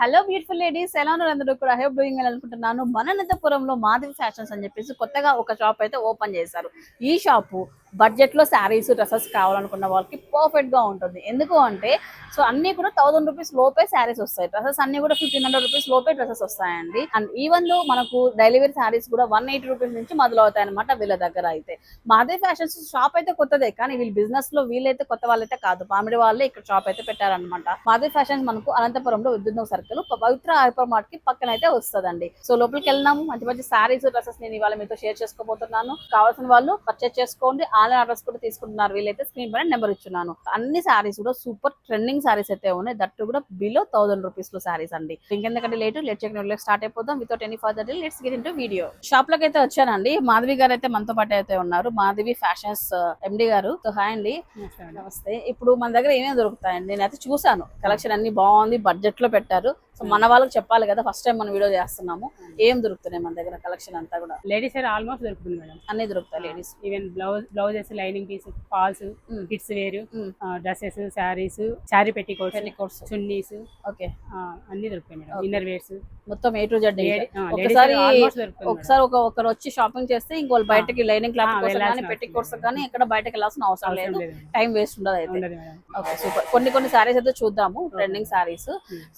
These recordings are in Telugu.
హలో బ్యూటిఫుల్ లేడీస్ ఎలా ఉన్నారు అందరూ కూడా? హెల్ప్ డూయింగ్ అనుకుంటున్నాను. మన మాధవి ఫ్యాషన్స్ అని చెప్పేసి కొత్తగా ఒక షాప్ అయితే ఓపెన్ చేశారు. ఈ షాపు బడ్జెట్లో శారీస్ డ్రెస్సెస్ కావాలనుకున్న వాళ్ళకి పర్ఫెక్ట్గా ఉంటుంది. ఎందుకు అంటే సో అన్ని కూడా థౌసండ్ రూపీస్ లోపే శారీస్ వస్తాయి. డ్రెస్సెస్ అన్ని కూడా ఫిఫ్టీన్ హండ్రెడ్ రూపీస్ లోపే డ్రెస్సెస్ వస్తాయండి. అండ్ ఈవెన్లో మనకు డెలివరీ శారీస్ కూడా వన్ ఎయిటీ రూపీస్ నుంచి మొదలవుతాయి అనమాట వీళ్ళ దగ్గర అయితే. మాదే ఫ్యాషన్స్ షాప్ అయితే కొత్తదే కానీ వీళ్ళు బిజినెస్లో వీళ్ళైతే కొత్త వాళ్ళైతే కాదు. పామిడి వాళ్ళే ఇక్కడ షాప్ అయితే పెట్టారనమాట మాదే ఫ్యాషన్స్ మనకు అనంతపురంలో విద్యుత్ సర్కిల్ పవిత్ర హైపర్ మార్ట్కి పక్కన అయితే వస్తుందండి. సో లోపలికి వెళ్ళినాము మంచి మంచి శారీస్ డ్రెస్సెస్ నేను ఇవాళ మీతో షేర్ చేసుకోబోతున్నాను. కావాల్సిన వాళ్ళు పర్చేస్ చేసుకోండి. ఆన్లైన్ ఆర్డర్స్ కూడా తీసుకుంటున్నారు. వీళ్ళైతే స్క్రీన్ పైన నెంబర్ ఇచ్చున్నాను. అన్ని శారీస్ కూడా సూపర్ ట్రెండింగ్ శారీస్ అయితే ఉన్నాయి. దట్టు కూడా బిలో థౌసండ్ రూపీస్లో శారీస్ అండి. ఇంకెందుకంటే లేట్ లెట్ చెక్ స్టార్ట్ అయిపోదాం. Without any further let's get into video షాప్లోకి అయితే వచ్చానండి. మాధవి గారు అయితే మనతో పాటు అయితే ఉన్నారు. మాధవి ఫ్యాషన్స్ ఎండి గారు. సో హాయ్ అండి. నమస్తే. ఇప్పుడు మన దగ్గర ఏమేమి దొరుకుతాయండి? నేనైతే చూసాను కలెక్షన్ అన్ని బాగుంది. బడ్జెట్లో పెట్టారు. సో మన వాళ్ళకి చెప్పాలి కదా ఫస్ట్ టైం మనం వీడియో చేస్తున్నాము. ఏం దొరుకుతున్నాయి మన దగ్గర కలెక్షన్ అంతా కూడా? లేడీస్ వేర్ ఆల్మోస్ట్ దొరుకుతుంది మేడం అన్ని దొరుకుతాయి ladies even blouse blouses lining piece falls. Kids wear. Dresses saris sari petticoats chunnis okay అన్ని దొరుకుతాయి మేడం. ఇన్నర్ వేర్స్ మొత్తం ఏ టు జెడ్ ఒకసారి ఒకసారి ఒక ఒకరు వచ్చి షాపింగ్ చేస్తే ఇంకోళ్ళు బయటకి లైనింగ్ క్లాత్ కోసం కానీ పెట్టి కోర్స్. కానీ ఎక్కడ బయటకి వెళ్ళాల్సిన అవసరం లేదు. టైం వేస్ట్ ఉండదు అయితే. ఓకే సూపర్ కొన్ని కొన్ని సారీస్ అయితే చూద్దాము ట్రెండింగ్ సారీస్.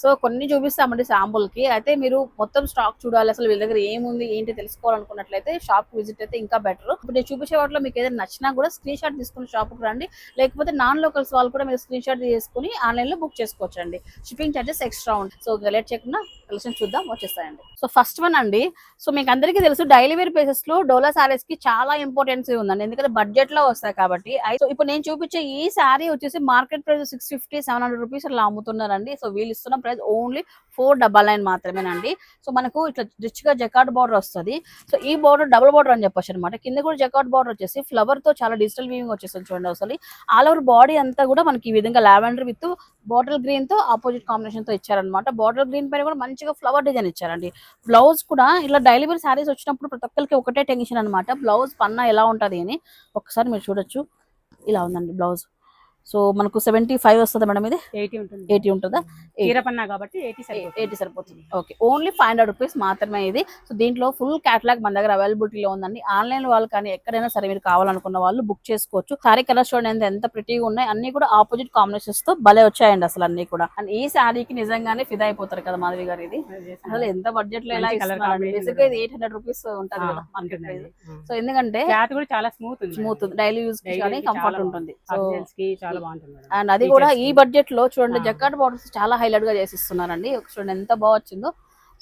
సో కొన్ని చూపిస్తామండి శాంపుల్కి అయితే మీరు మొత్తం స్టాక్ చూడాలి అసలు వీళ్ళ దగ్గర ఏముంది ఏంటి తెలుసుకోవాలనుకున్నట్లయితే షాప్ విజిట్ అయితే ఇంకా బెటర్. ఇప్పుడు నేను చూపించే వాటిలో మీకు ఏదైనా నచ్చినా కూడా స్క్రీన్ షాట్ తీసుకుని షాప్కి రండి. లేకపోతే నాన్ లోకల్స్ వాళ్ళు కూడా మీరు స్క్రీన్ షాట్ తీసుకుని ఆన్లైన్లో బుక్ చేసుకోవచ్చండి. షిప్పింగ్ చార్జెస్ ఎక్స్ట్రా ఉంటుంది సో లేట్ చేయకుండా కలెక్షన్ చూద్దాం వచ్చేస్తాయండి. సో ఫస్ట్ వన్ అండి. సో మీకు అందరికీ తెలుసు డైలీ వేర్ బేసెస్లో డోలా సారీస్కి చాలా ఇంపార్టెన్స్ ఉందండి. ఎందుకంటే బడ్జెట్లో వస్తాయి కాబట్టి. సో ఇప్పుడు నేను చూపించే ఈ సారీ వచ్చేసి market price six fifty seven hundred rupees అలా అమ్ముతున్నారండి. సో వీళ్ళు ఇస్తున్న price only four double nine మాత్రమేనండి. సో మనకు ఇట్లా రిచ్గా జకాట్ బార్డర్ వస్తుంది. సో ఈ బార్డర్ డబుల్ బార్డర్ అని చెప్పొచ్చు అనమాట కింద కూడా జకాట్ బార్డర్ వచ్చేసి ఫ్లవర్తో చాలా డిజిటల్ వీవింగ్ వచ్చేస్తుంది చూడండి అసలు. ఆల్ ఓవర్ బాడీ అంతా కూడా మనకి ఈ విధంగా లావెండర్ విత్ బాటిల్ గ్రీన్తో ఆపోజిట్ కాంబినేషన్తో ఇచ్చారనమాట బాటిల్ గ్రీన్ పైన కూడా మంచి మంచిగా ఫ్లవర్ డిజైన్ ఇచ్చారండి. బ్లౌజ్ కూడా ఇలా డైలీ శారీస్ వచ్చినప్పుడు ప్రతి ఒక్కరికి ఒకటే టెన్షన్ అనమాట బ్లౌజ్ పన్నా ఎలా ఉంటుంది అని ఒకసారి మీరు చూడొచ్చు. ఇలా ఉందండి బ్లౌజ్ సో మనకు సెవెంటీ ఫైవ్ వస్తుంది మేడం ఇది? ఎయిటీ ఉంటుంది. ఎయిటీ ఉంటుందా? చీర పన్నా కాబట్టి ఎయిటీ సరిపోతుంది. ఎయిటీ సరిపోతుంది. Okay. Only five hundred rupees మాత్రమే ఇది. సో దీంట్లో ఫుల్ క్యాటలాగ్ మన దగ్గర అవైలబిలిటీలో ఉందండి. ఆన్లైన్ వాళ్ళు కానీ ఎక్కడైనా సరే మీరు కావాలనుకున్న వాళ్ళు బుక్ చేసుకోవచ్చు. సారీ కలర్స్ చూడండి ఎంత- ఎంత ప్రిటీగా ఉన్నాయి అన్ని కూడా ఆపోజిట్ కాంబినేషన్స్తో భలే వచ్చాయండి అసలు అన్ని కూడా. అండ్ ఈ శారీకి నిజంగానే ఫిదా అయిపోతారు కదా మాధవి గారు ఇది. అసలు ఎంత బడ్జెట్లో ఎలా ఇది ఎయిట్ హండ్రెడ్ రూపీస్ ఉంటుంది కదా మార్కెట్ ప్రైస్ సో ఎందుకంటే చాలా స్మూత్ స్మూత్ డైలీ యూస్ కానీ కంఫర్ట్ ఉంటుంది. సో చాలా అండ్ అది కూడా ఈ. బడ్జెట్లో చూడండి ఆ. జకాట్ బార్డర్స్ చాలా హైలైట్గా చేసి ఇస్తున్నారండి చూడండి ఎంత బాగా వచ్చిందో.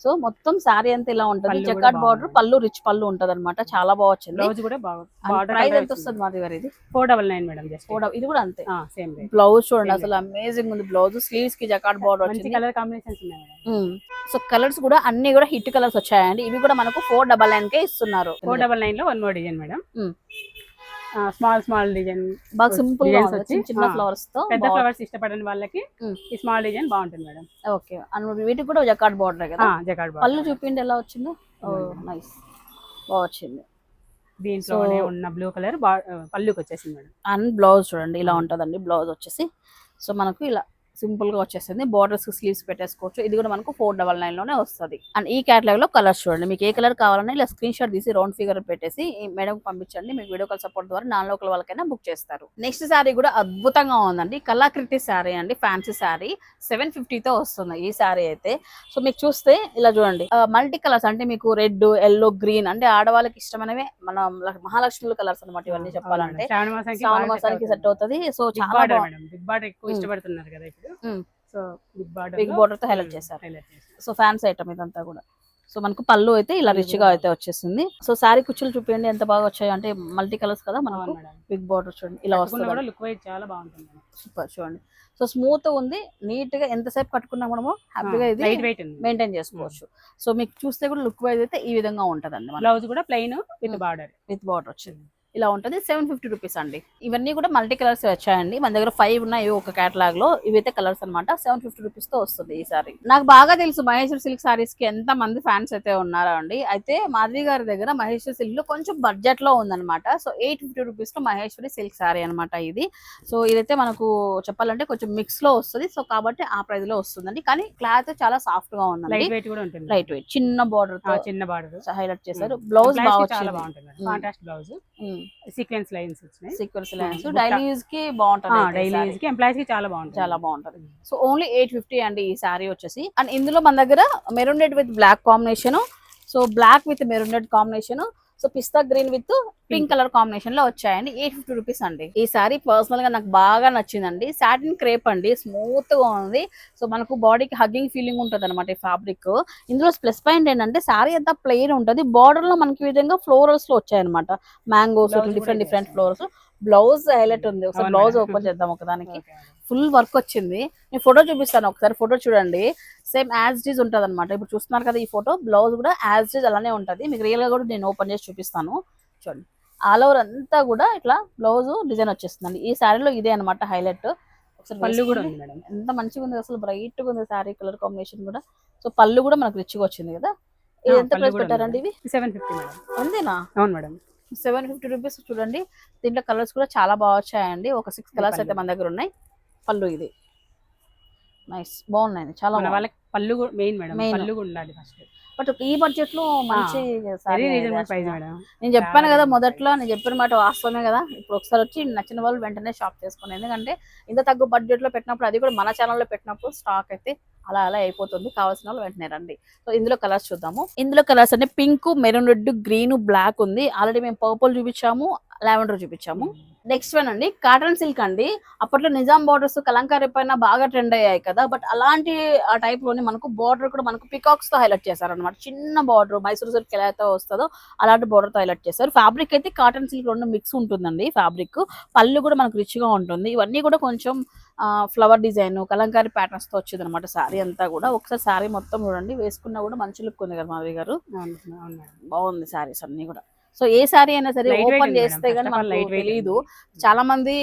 సో మొత్తం శారీ అంతా ఇలా ఉంటుంది. జకాట్ బార్డర్. పళ్ళు రిచ్ పళ్ళు ఉంటది అనమాట చాలా బాగా వచ్చింది. బ్లౌజ్ కూడా బాగా ప్రైస్ ఎంత వస్తుంది మాది గారు ఇది ఫోర్ డబల్ నైన్ మేడం ఇది కూడా అంతే. సేమ్ బ్లౌజ్ చూడండి అసలు అమేజింగ్ ఉంది. బ్లౌజ్ స్లీవ్స్కి జకాట్ బార్డర్ మంచి వచ్చింది. కలర్ కాంబినేషన్స్ ఉన్నాయి మేడం. సో కలర్స్ కూడా అన్ని కూడా హిట్ కలర్స్ వచ్చాయండి. ఇవి కూడా మనకు ఫోర్ డబల్ నైన్ కే ఇస్తున్నారు. ఫోర్ డబల్ నైన్లో one more design madam. Small small design బాగా సింపుల్ ఉంది. వచ్చి, చిన్న. ఫ్లవర్స్తో పెద్ద ఫ్లవర్స్ ఇష్టపడని వాళ్ళకి. ఈ స్మాల్ డిజైన్ బాగుంటుంది మేడం. ఓకే. అండ్ వీటికి కూడా జకాట్ బార్డర్ కదా? జకాడ్ పళ్ళు చూపిండి ఎలా వచ్చిందో? నైస్ బాగా వచ్చింది. దీంట్లోనే ఉన్న బ్లూ కలర్ పళ్ళుకి వచ్చేసింది మేడం. అండ్ బ్లౌజ్ చూడండి ఇలా ఉంటుందండి బ్లౌజ్ వచ్చేసి. సో మనకు ఇలా సింపుల్గా వచ్చేసింది బార్డర్స్ స్లీవ్స్ పెట్టేసుకోవచ్చు. ఇది కూడా మనకు ఫోర్ డబల్ నైన్లోనే వస్తుంది. అండ్ ఈ కేటలాగ్లో కలర్స్ చూడండి. మీకు ఏ కలర్ కావాలన్నా ఇలా స్క్రీన్ షాట్ తీసి రౌండ్ ఫిగర్ పెట్టేసి మేడం పంపించండి. మీకు వీడియో కాల్ సపోర్ట్ ద్వారా నాన్ లోకల్ వాళ్ళకైనా బుక్ చేస్తారు. నెక్స్ట్ శారీ కూడా అద్భుతంగా ఉందండి. కళాకృతి శారీ అండి. ఫ్యాన్సీ శారీ సెవెన్తో వస్తుంది ఈ శారీ అయితే. సో మీకు చూస్తే ఇలా చూడండి. మల్టీ కలర్స్ అంటే మీకు రెడ్ ఎల్లో గ్రీన్ అంటే ఆడవాళ్ళకి ఇష్టమైనవే. మన మహాలక్ష్మి కలర్స్ అనమాట ఇవన్నీ చెప్పాలంటే. శ్రావణ మాసానికి సెట్ అవుతుంది. సో చాలా ఎక్కువ. ఇష్టపడుతున్నారు కదా. సో బిగ్ బార్డర్ బిగ్ బోర్డర్తో హైలైట్ చేశారు. సో ఫ్యాన్స్ ఐటమ్ ఇదంతా కూడా. సో మనకు పళ్ళు అయితే ఇలా రిచ్గా అయితే వచ్చేసింది. సో శారీ కుచ్చులు చూపించండి ఎంత బాగా వచ్చాయి. అంటే మల్టీ కలర్స్ కదా మేడం. బిగ్ బోర్డర్ చూడండి ఇలా వస్తుంది లుక్ వైజ్ చాలా బాగుంటుంది సూపర్ చూడండి. సో స్మూత్ ఉంది నీట్గా ఎంతసేపు కట్టుకున్నా మనము హ్యాపీగా ఇది మెయింటైన్ చేసుకోవచ్చు. సో మీకు చూస్తే కూడా లుక్ వైజ్ అయితే ఈ విధంగా ఉంటదండి బ్లౌజ్ కూడా plain with. Border. With border వచ్చింది. ఇలా ఉంటుంది. సెవెన్ ఫిఫ్టీ రూపీస్ అండి. ఇవన్నీ కూడా మల్టీ కలర్స్ వచ్చాయండి. మన దగ్గర ఫైవ్ ఉన్నాయి ఒక కేటలాగ్లో. ఇవైతే కలర్స్ అన్నమాట. సెవెన్ ఫిఫ్టీ రూపీస్తో వస్తుంది ఈ సారీ నాకు బాగా తెలుసు మహేశ్వర్ సిల్క్ సారీస్కి ఎంత మంది ఫ్యాన్స్ అయితే ఉన్నారో అండి. అయితే మాధవి గారి దగ్గర మహేశ్వరి సిల్క్లో కొంచెం బడ్జెట్లో ఉందన్నమాట. సో ఎయిట్ ఫిఫ్టీ రూపీస్లో మహేశ్వరి సిల్క్ సారీ అన్నమాట ఇది. సో ఇదైతే మనకు చెప్పాలంటే కొంచెం మిక్స్లో వస్తుంది. సో కాబట్టి ఆ ప్రైస్లో వస్తుందండి. కానీ క్లాత్ చాలా సాఫ్ట్గా ఉందండి. లైట్ వెయిట్ కూడా ఉంటుంది. లైట్ వెయిట్ చిన్న బార్డర్ చిన్న బార్డర్ హైలైట్ చేశారు. బ్లౌజ్ బాగా చాలా వచ్చింది. బాగుంటుంది. Um. Contrast blouse sequence lines వచ్చినాయి. Sequence lines. డైలీ యూజ్కి బాగుంటుంది డైలీ. యూజ్కి ఎంప్లాయీస్కి చాలా బాగుంటుంది. చాలా బాగుంటది. సో ఓన్లీ ఎయిట్ ఫిఫ్టీ అండి ఈ శారీ వచ్చేసి. అండ్ ఇందులో మన దగ్గర maroon red with black combination. So black with maroon red combination. So pista green with pink colour కాంబినేషన్లో వచ్చాయండి. ఎయిట్ ఫిఫ్టీ రూపీస్ అండి. ఈ సారీ పర్సనల్గా నాకు బాగా నచ్చిందండి. సాటిన్ క్రేప్ అండి. స్మూత్గా ఉంది. సో మనకు బాడీకి హగ్గింగ్ ఫీలింగ్ ఉంటుంది అనమాట ఈ ఫ్యాబ్రిక్ ఇందులో ప్లస్ పాయింట్ ఏంటంటే సారీ అంతా ప్లెయిన్ ఉంటుంది. బార్డర్లో మనకి విధంగా ఫ్లోరల్స్లో వచ్చాయన్నమాట. Mangoes different different florals blouse highlight ఉంది. ఒకసారి బ్లౌజ్. ఓపెన్ చేద్దాం ఒకదానికి. Okay. ఫుల్ వర్క్ వచ్చింది. నేను ఫోటో చూపిస్తాను ఒకసారి. ఫోటో చూడండి. సేమ్ యాజ్ డీజ్ ఉంటుంది అనమాట ఇప్పుడు చూస్తున్నారు కదా ఈ ఫోటో. బ్లౌజ్ కూడా యాజ్ డీజ్ అలానే ఉంటుంది. మీకు రియల్గా కూడా నేను ఓపెన్ చేసి చూపిస్తాను. చూడండి. ఆల్ ఓవర్ అంతా కూడా ఇట్లా బ్లౌజ్ డిజైన్ వచ్చేస్తుందండి. ఈ శారీలో ఇదే అనమాట హైలైట్. ఒకసారి పళ్ళు కూడా. ఉంది మేడం. ఎంత మంచిగా ఉంది. అసలు బ్రైట్గా ఉంది శారీ కలర్ కాంబినేషన్ కూడా. సో పళ్ళు కూడా మనకు రిచ్గా వచ్చింది కదా. ఇది ఎంత ప్రైస్ పెట్టారండి ఇవి? Seven fifty madam. అంతేనా? అవును మేడం. సెవెన్ ఫిఫ్టీ రూపీస్ చూడండి. దీంట్లో కలర్స్ కూడా చాలా బాగా వచ్చాయండి. ఒక సిక్స్ కలర్స్ అయితే. మన దగ్గర ఉన్నాయి. పళ్ళు ఇది. నైస్ బాగున్నాయి చాలా వాళ్ళకి పళ్ళు మెయిన్ మేడం. పళ్ళు కూడా ఉండాలి ఫస్ట్ బట్ ఈ బడ్జెట్లో మంచి నేను చెప్పాను కదా. మొదట్లో నేను చెప్పిన మాట వాస్తవమే కదా. ఇప్పుడు ఒకసారి వచ్చి నచ్చిన వాళ్ళు వెంటనే షాప్ చేసుకోండి ఎందుకంటే ఇంత తక్కువ బడ్జెట్లో పెట్టినప్పుడు అది కూడా మన ఛానల్లో పెట్టినప్పుడు స్టాక్ అయితే అలా అలా అయిపోతుంది. కావాల్సిన వాళ్ళు వెంటనే రండి. సో ఇందులో కలర్స్ చూద్దాము. ఇందులో కలర్స్ అంటే pink maroon red green black ఉంది. ఆల్రెడీ మేము పర్పుల్ చూపించాము లావెండర్ చూపించాము. నెక్స్ట్ వన్ అండి కాటన్ సిల్క్ అండి. అప్పట్లో నిజాం బార్డర్స్ కలంకారీ పైన బాగా ట్రెండ్ అయ్యాయి కదా. బట్ అలాంటి ఆ టైప్లోనే మనకు బార్డర్ కూడా మనకు పికాక్స్తో హైలైట్ చేశారన్నమాట. చిన్న బార్డర్ మైసూర్ సిల్క్ ఎలా అయితే వస్తుందో అలాంటి బార్డర్తో హైలైట్ చేశారు. ఫ్యాబ్రిక్ అయితే కాటన్ సిల్క్ రెండు మిక్స్ ఉంటుందండి ఫ్యాబ్రిక్ పళ్ళు కూడా మనకు రిచ్గా ఉంటుంది. ఇవన్నీ కూడా కొంచెం ఫ్లవర్ డిజైన్ కలంకారీ ప్యాటర్న్స్తో వచ్చింది అనమాట శారీ అంతా కూడా. ఒకసారి శారీ మొత్తం చూడండి వేసుకున్నా కూడా మంచి లుక్ ఉంది కదా మాధవి గారు. బాగుంది శారీస్ అన్ని కూడా. సో ఏ శారీ అయినా సరే ఓపెన్ చేస్తే all, మనకు తెలియదు. చాలా మంది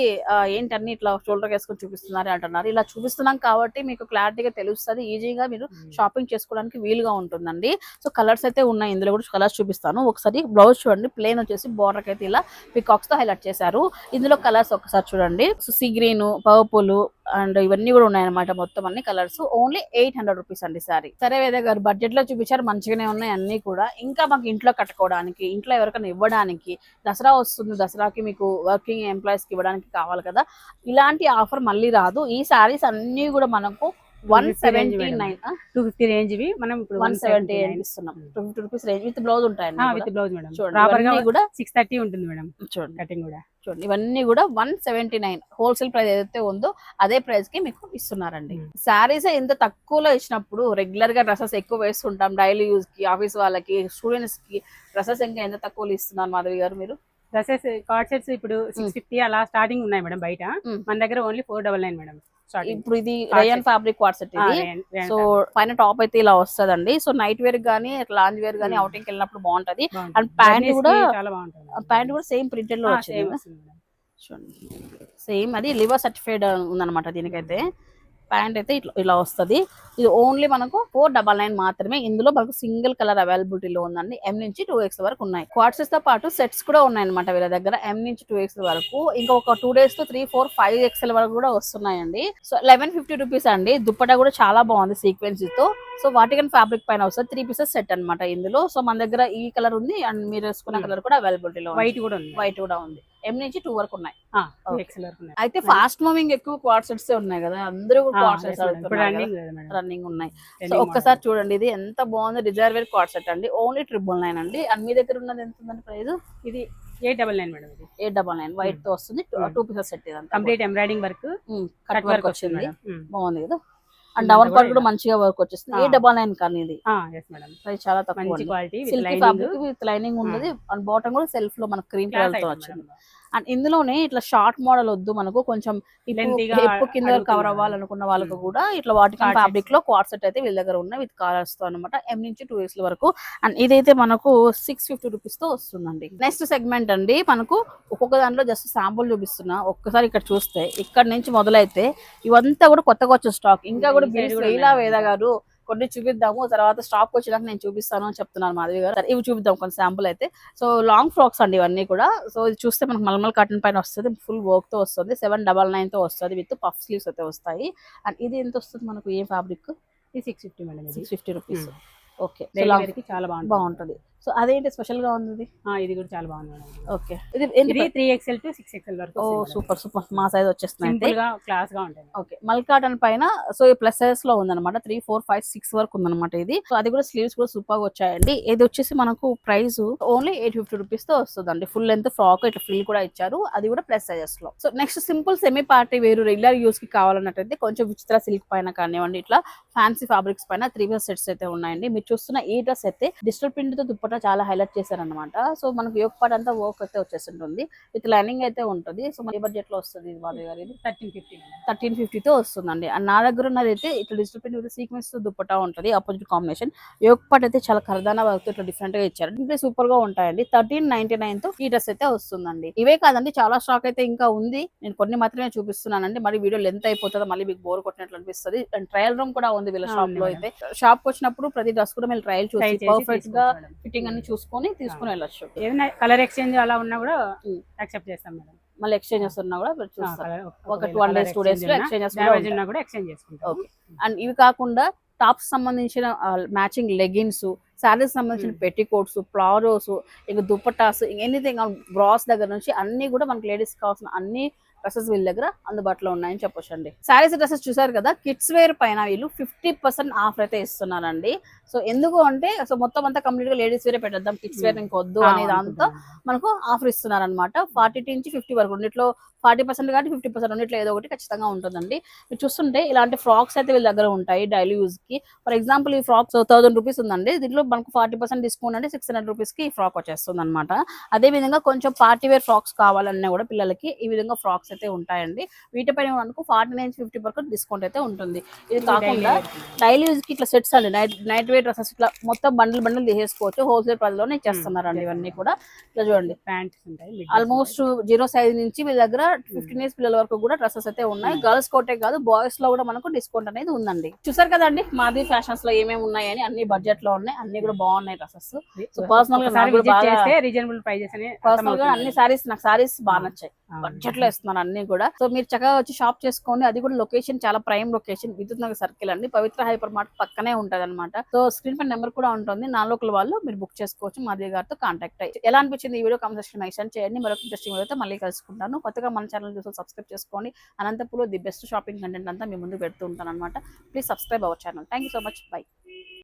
ఏంటన్ని ఇట్లా షోల్డర్ వేసుకొని చూపిస్తున్నారు అంటున్నారు. ఇలా చూపిస్తున్నాం కాబట్టి మీకు క్లారిటీగా తెలుస్తుంది. ఈజీగా మీరు షాపింగ్ చేసుకోవడానికి వీలుగా ఉంటుందండి. సో కలర్స్ అయితే ఉన్నాయి. ఇందులో కూడా కలర్స్ చూపిస్తాను. ఒకసారి బ్లౌజ్ చూడండి. ప్లేన్ వచ్చేసి బార్డర్ అయితే ఇలా పికాక్స్తో హైలైట్ చేశారు. ఇందులో కలర్స్ ఒకసారి చూడండి. So sea green purple and ఇవన్నీ కూడా ఉన్నాయన్నమాట మొత్తం అన్ని colours. Only eight hundred rupees అండి సారీ. సరే వేద గారు బడ్జెట్లో చూపించారు మంచిగానే ఉన్నాయి అన్ని కూడా. ఇంకా మాకు ఇంట్లో కట్టుకోవడానికి ఇంట్లో ఎవరికైనా ఇవ్వడానికి దసరా వస్తుంది దసరాకి మీకు వర్కింగ్ ఎంప్లాయీస్కి ఇవ్వడానికి కావాలి కదా. ఇలాంటి ఆఫర్ మళ్ళీ రాదు. ఈ సారీస్ అన్ని కూడా మనకు one 250 range seventy madam. Nine two fifty range మనం ఇప్పుడు వన్ సెవెంటీ 179. ఇస్తున్నాం. Two fifty rupees range with blouse ఉంటాయండి. With blouse madam. ప్రాపర్గా కూడా సిక్స్ థర్టీ ఉంటుంది మేడం. చూడండి. కటింగ్ కూడా. చూడండి ఇవన్నీ కూడా one seventy nine wholesale price ఏదైతే ఉందో అదే ప్రైస్కి మీకు ఇస్తున్నారండి. Hmm. శారీస్ ఇంత తక్కువలో ఇచ్చినప్పుడు రెగ్యులర్గా డ్రెస్సెస్ ఎక్కువ వేస్తుంటాం. డైలీ యూజ్కి ఆఫీస్ వాళ్ళకి స్టూడెంట్స్కి డ్రెస్సెస్ ఇంకా ఎంత తక్కువలో ఇస్తున్నారు మాధవి గారు మీరు? డ్రెస్సెస్ కార్డ్ సెట్స్ ఇప్పుడు సిక్స్ ఫిఫ్టీ అలా స్టార్టింగ్ ఉన్నాయి మేడం బయట. Mm. మన దగ్గర only four double nine madam. ఇప్పుడు ఇది. రయన్ ఫ్యాబ్రిక్ వాట్సెట్ ఇది. సో పైన టాప్ అయితే ఇలా వస్తదండి. సో నైట్ వేర్ గానీ లాంజ్ వేర్ గానీ Hmm. అవుటింగ్ వెళ్ళినప్పుడు బాగుంటది. and pant కూడా- ప్యాంట్ కూడా సేమ్ ప్రింటెడ్లో వచ్చింది. సేమ్ అది లివర్ సర్టిఫైడ్ ఉందన్నమాట దీనికైతే. ప్యాంట్ అయితే ఇట్లా ఇలా వస్తది. ఇది ఓన్లీ మనకు ఫోర్ డబల్ నైన్ మాత్రమే. ఇందులో మనకు సింగిల్ కలర్ అవైలబిలిటీలో ఉందండి. ఎం నుంచి టూ ఎక్స్ వరకు ఉన్నాయి. క్వార్టర్స్తో పాటు సెట్స్ కూడా ఉన్నాయి అనమాట వీళ్ళ దగ్గర. ఎం నుంచి టూ ఎక్స్ వరకు. ఇంకా ఒక టూ డేస్తో త్రీ ఫోర్ ఫైవ్ ఎక్స్ఎల్ వరకు కూడా వస్తున్నాయండి. సో లెవెన్ ఫిఫ్టీ రూపీస్ అండి. దుప్పటా కూడా చాలా బాగుంది సీక్వెన్స్తో. సో వాటికన్ ఫ్యాబ్రిక్ పైన వస్తుంది. త్రీ పీసెస్ సెట్ అన్నమాట ఇందులో. సో మన దగ్గర ఈ కలర్ ఉంది. అండ్ మీరు వేసుకున్న Hmm. కలర్ కూడా అవైలబిలిటీలో వైట్ కూడా ఉంది. వైట్ కూడా ఉంది. ఎం నుంచి టూ వరకు ఉన్నాయి. అయితే ఫాస్ట్ మూవింగ్ ఎక్కువ క్వాడ్ సెట్స్ ఉన్నాయి కదా. అందరూ క్వాడ్ సెట్స్ రన్నింగ్ ఉన్నాయి. సో ఒక్కసారి. చూడండి ఇది ఎంత బాగుంది రిజర్వేర్ క్వాడ్ సెట్ అండి. ఓన్లీ ట్రిపుల్ నైన్ అండి. అండ్ మీ దగ్గర ఉన్నది ఎంత ఉందండి ప్రైస్ ఇది ఎయిట్ డబల్ నైన్ మేడం ఇది. ఎయిట్ డబల్ నైన్ వైట్తో వస్తుంది. Hmm. Two pieces set complete embroidering work cut work వచ్చింది. మేడం బాగుంది కదా. Hmm, అండ్ అంతా పార్ట్ కూడా. మంచిగా వర్క్ వచ్చేస్తుంది. ఎయిట్ డబల్ నైన్ కానీ ఇది. ప్రైస్ చాలా తక్కువ quality with lining fabric with lining ఉన్నది అండ్ బాటమ్ కూడా సెల్ఫ్లో మనకు క్రీమ్ కలర్తో వచ్చింది. అండ్ ఇందులోనే ఇట్లా షార్ట్ మోడల్ వద్దు మనకు. కొంచెం ఎప్పు కింద కవర్. అవ్వాలనుకున్న వాళ్ళకు Hmm. కూడా ఇట్లా Quad ఫ్యాబ్రిక్లో క్వాడ్ సెట్ అయితే వీళ్ళ దగ్గర ఉన్నాయి. విత్ కలర్స్తో అనమాట ఎం నుంచి టూ ఇయర్స్ వరకు. అండ్ ఇదైతే మనకు సిక్స్ ఫిఫ్టీ రూపీస్తో వస్తుందండి. నెక్స్ట్ సెగ్మెంట్ అండి. మనకు ఒక్కొక్క దాంట్లో జస్ట్ శాంపుల్ చూపిస్తున్నా. ఒక్కసారి ఇక్కడ చూస్తే ఇక్కడ నుంచి మొదలైతే ఇవంతా కూడా కొత్తగా వచ్చే స్టాక్ ఇంకా కూడా ఇలా ఉన్నాయి. వేద గారు కొన్ని చూపిద్దాము తర్వాత స్టాక్ వచ్చినాక నేను చూపిస్తాను అని చెప్తున్నాను మాధవి గారు. ఇవి చూపిద్దాం కొన్ని శాంపుల్ అయితే. సో లాంగ్ ఫ్రాక్స్ అండి ఇవన్నీ కూడా. సో ఇది చూస్తే మనకు మల్మల్ కాటన్ పైన వస్తుంది ఫుల్ వర్క్తో వస్తుంది సెవెన్ డబల్ నైన్తో వస్తుంది విత్ పఫ్ స్లీవ్స్ అయితే వస్తాయి. అండ్ ఇది ఎంత వస్తుంది మనకు ఏ ఫ్యాబ్రిక్ ఇది six fifty madam six fifty rupees. Okay చాలా బాగుంటుంది. బాగుంటది. సో అదేంటి స్పెషల్గా ఉంది ఇది కూడా చాలా బాగుంది ఓకే. ఇది three XL to six XL వరకు ఓ సూపర్ సూపర్. మా సైజ్ వచ్చేస్తుంది క్లాస్గా ఉంటుంది ఓకే. మల్ కాటన్ పైన సో ఈ ప్లస్ సైజ్లో ఉందన్నమాట. త్రీ ఫోర్ ఫైవ్ సిక్స్ వరకు ఉందన్నమాట ఇది. సో అది కూడా స్లీవ్స్ కూడా సూపర్గా వచ్చాయండి. ఇది వచ్చేసి మనకు ప్రైస్ ఓన్లీ ఎయిట్ ఫిఫ్టీ రూపీస్తో వస్తుందండి. ఫుల్ లెంత్ ఫ్రాక్ ఇట్లా ఫ్రిల్ కూడా ఇచ్చారు. అది కూడా plus సైజెస్లో so next simple semi party వేరు రెగ్యులర్ యూస్కి కావాలన్నట్టయితే కొంచెం విచిత్ర సిల్క్ పైన కానివ్వండి ఇట్లా ఫ్యాన్సీ ఫ్యాబ్రిక్స్ పైన త్రీ పీస్ సెట్స్ అయితే ఉన్నాయండి. మీరు చూస్తున్న ఈ డ్రెస్ అయితే డిజిటల్ ప్రింట్తో దుప్పట చాలా హైలైట్ చేశారనమాట సో మనకు యోగ పార్ట్ అంతా వర్క్ అయితే వచ్చేస్తుంటుంది. విత్ లైనింగ్ అయితే ఉంటుంది. సో మన బడ్జెట్లో వస్తుంది మాధవి గారు ఇది థర్టీన్ ఫిఫ్టీ థర్టీన్ ఫిఫ్టీతో వస్తుందండి. అండ్ నా దగ్గర ఉన్నది అయితే ఇట్లా digital print with sequence dupatta ఉంటుంది. ఆపోజిట్ కాంబినేషన్ యోగ పాట్ అయితే చాలా ఖరదానా వర్క్ ఇట్లా డిఫరెంట్గా ఇచ్చారు. ఇంకా సూపర్గా ఉంటాయండి. థర్టీన్ నైన్టీ నైన్తో ఈ డ్రెస్ అయితే వస్తుందండి. ఇవే కాదండి చాలా స్టాక్ అయితే ఇంకా ఉంది. నేను కొన్ని మాత్రమే చూపిస్తున్నానండి. మరి వీడియో లెంత్ అయిపోతుందో? మళ్ళీ మీకు బోర్ కొట్టినట్లు అనిపిస్తుంది. అండ్ ట్రయల్ రూమ్ కూడా ఉంది వీళ్ళ షాప్లో. అయితే. షాప్ వచ్చినప్పుడు ప్రతి డ్రెస్ కూడా మీరు ట్రయల్ చూసి పర్ఫెక్ట్గా ఫిట్టింగ్ అన్ని చూసుకొని తీసుకుని వెళ్ళొచ్చు ఏదైనా కలర్ ఎక్స్చేంజ్ అలా ఉన్నా కూడా. యాక్సెప్ట్ చేస్తాం మేడం మళ్ళీ ఎక్స్చేంజ్ ఉన్నా కూడా ఒక two one colour days two డేస్లో ఎక్స్చేంజెస్ కూడా ఎక్స్చేంజ్ చేసుకుంటాం. అండ్ ఇవి కాకుండా టాప్స్ సంబంధించిన మ్యాచింగ్ లెగిన్స్ శారీస్ సంబంధించిన. పెట్టికోట్స్ ప్లారోస్ ఇక దుప్పటాస్ ఎనీథింగ్ బ్రాస్ దగ్గర నుంచి అన్ని కూడా మనకి లేడీస్ కావాల్సిన అన్ని డ్రెస్సెస్ వీళ్ళ దగ్గర అందుబాటులో ఉన్నాయని చెప్పొచ్చు అండి శారీస్ డ్రెస్సెస్ చూసారు కదా కిడ్స్ వేర్ పైన వీళ్ళు ఫిఫ్టీ పర్సెంట్ ఆఫర్ అయితే ఇస్తున్నారండి. సో ఎందుకు అంటే సో మొత్తం అంతా కంప్లీట్గా లేడీస్ వేరే పెట్టేద్దాం కిడ్స్ వేర్ ఇంకొద్దు ఆ, అనే దాంతో మనకు ఆఫర్ ఇస్తున్నారు అనమాట ఫార్టీ నుంచి ఫిఫ్టీ వరకు రెండిట్లో ఫార్టీ పర్సెంట్ కానీ ఫిఫ్టీ పర్సెంట్ రెండిట్లో ఏదో ఒకటి ఖచ్చితంగా ఉంటుందండి. మీరు చూస్తుంటే ఇలాంటి ఫ్రాక్స్ అయితే వీళ్ళ దగ్గర ఉంటాయి డైలీ యూజ్కి. ఫర్ ఎగ్జాంపుల్ ఈ ఫ్రాక్ థౌసండ్ రూపీస్ ఉందండి. దీంట్లో మనకు ఫార్టీ పర్సెంట్ డిస్కౌంట్ అంటే సిక్స్ హండ్రెడ్ రూపీస్కి ఈ ఫ్రాక్ వచ్చేస్తుంది అనమాట అదే విధంగా కొంచెం పార్టీ వేర్ ఫ్రాక్స్ కావాలన్నా కూడా పిల్లలకి ఈ విధంగా ఫ్రాక్స్ అయితే ఉంటాయండి. వీటిపైన మనకు ఫార్టీ నైన్ ఫిఫ్టీ వరకు డిస్కౌంట్ అయితే ఉంటుంది. ఇది కాకుండా డైలీ యూజ్కి ఇట్లా సెట్స్ అండి. నైట్ నైట్ వేర్ డ్రెస్సెస్ ఇట్లా మొత్తం బండిల్ బండిల్ తీసేసుకోవచ్చు. హోల్సేల్ ప్రైస్లోనే ఇచ్చేస్తున్నారండి ఇవన్నీ కూడా. ఇట్లా చూడండి. ప్యాంట్స్ ఉంటాయి ఆల్మోస్ట్ జీరో సైజ్ నుంచి మీ దగ్గర ఫిఫ్టీన్ ఇయర్స్ పిల్లల వరకు కూడా డ్రెస్సెస్ అయితే ఉన్నాయి. గర్ల్స్ కోటే కాదు బాయ్స్లో కూడా మనకు డిస్కౌంట్ అనేది ఉందండి. చూసారు కదండి మాది ఫ్యాషన్స్లో ఏమేమి ఉన్నాయని అన్ని బడ్జెట్లో ఉన్నాయి. అన్ని కూడా బాగున్నాయి డ్రెస్సెస్. సో personal గా రీజనబుల్ ప్రైజెస్ పర్సనల్గా అన్ని సారీస్ నాకు సారీస్ బాగా. నచ్చాయి. బడ్జెట్లో ఇస్తున్నాను అన్ని కూడా. సో మీరు చక్కగా వచ్చి షాప్ చేసుకోండి. అది కూడా లొకేషన్ చాలా ప్రైమ్ లొకేషన్. విద్యుత్ నగర్ సర్కిల్ అండి. పవిత్ర హైపర్ మార్ట్ పక్కనే ఉంటది అనమాట సో స్క్రీన్ పై నెంబర్ కూడా ఉంటుంది. నా లోకల్ వాళ్ళు మీరు బుక్ చేసుకోవచ్చు. మాధవి గారితో కాంటాక్ట్ అయ్యి. ఎలా అనిపించింది ఈ వీడియో కామెంట్ సెక్షన్ మెన్షన్ చేయండి. మరొక ఇంట్రెస్టింగ్ వీడియోతో మళ్ళీ కలుసుకుంటాను. కొత్తగా మన ఛానల్ చూసి సబ్స్క్రైబ్ చేసుకోండి. Anantapuram the best shopping content అంతా మీ ముందు పెడుతూ ఉంటాను అనమాట please subscribe our channel. Thank you so much. Bye.